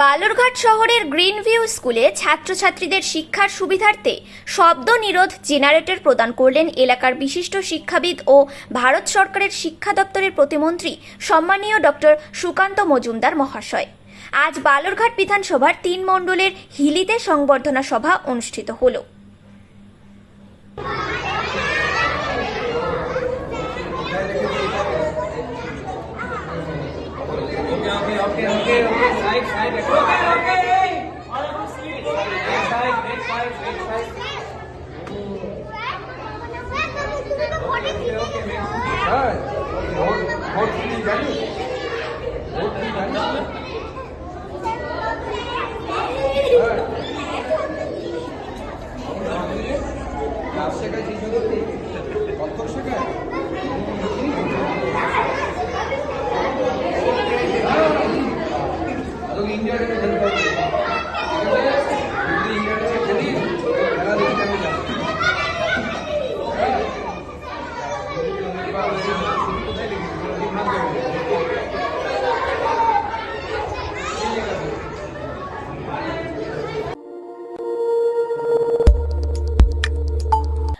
বালুরঘাট শহরের green view স্কুলে ছাত্রছাত্রীদের শিক্ষার সুবিধার্থে শব্দ নিরোধ জেনারেটর প্রদান করলেন এলাকার বিশিষ্ট শিক্ষাবিদ ও ভারত সরকারের শিক্ষা দপ্তরের প্রতিমন্ত্রী সম্মানীয় ডক্টর সুকান্ত মজুমদার মহাশয়। আজ বালুরঘাট বিধানসভার তিন মণ্ডলের হিলিতে সংবর্ধনা সভা অনুষ্ঠিত হলো। Okay, okay, okay, okay, okay. Side, side. Okay, okay. Back side, back side,